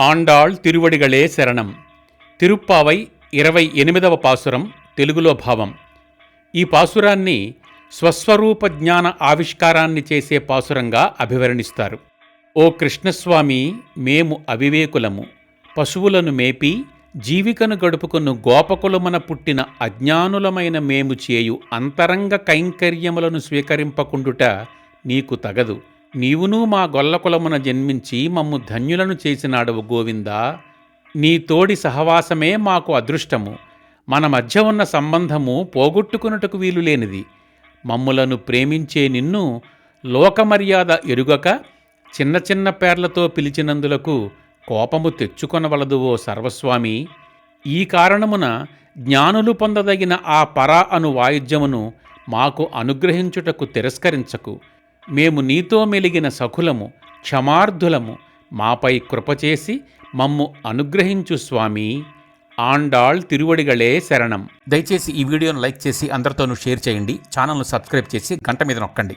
ఆండాళ్ తిరువడిగళే శరణం. తిరుప్పావై ఇరవై ఎనిమిదవ పాసురం తెలుగులో భావం. ఈ పాసురాన్ని స్వస్వరూప జ్ఞాన ఆవిష్కారాన్ని చేసే పాసురంగా అభివర్ణిస్తారు. ఓ కృష్ణస్వామి మేము అవివేకులము. పశువులను మేపి జీవికను గడుపుకున్న గోపకులమున పుట్టిన అజ్ఞానులమైన మేము చేయు అంతరంగ కైంకర్యములను స్వీకరింపకుండుట నీకు తగదు. నీవును మా గొల్లకులమున జన్మించి మమ్ము ధన్యులను చేసినాడవు గోవిందా. నీ తోడి సహవాసమే మాకు అదృష్టము. మన మధ్య ఉన్న సంబంధము పోగొట్టుకున్నటకు వీలులేనిది. మమ్ములను ప్రేమించే నిన్ను లోకమర్యాద ఎరుగక చిన్న చిన్న పేర్లతో పిలిచినందులకు కోపము తెచ్చుకొనవలదు ఓ సర్వస్వామి. ఈ కారణమున జ్ఞానులు పొందదగిన ఆ పర అను వాయుద్యమును మాకు అనుగ్రహించుటకు తిరస్కరించకు. మేము నీతో మెలిగిన సఖులము క్షమార్థులము మాపై కృపచేసి మమ్ము అనుగ్రహించు స్వామి. ఆండాళ్ తిరువడిగళే శరణం. దయచేసి ఈ వీడియోను లైక్ చేసి అందరితోనూ షేర్ చేయండి. ఛానల్ను సబ్స్క్రైబ్ చేసి గంట మీద నొక్కండి.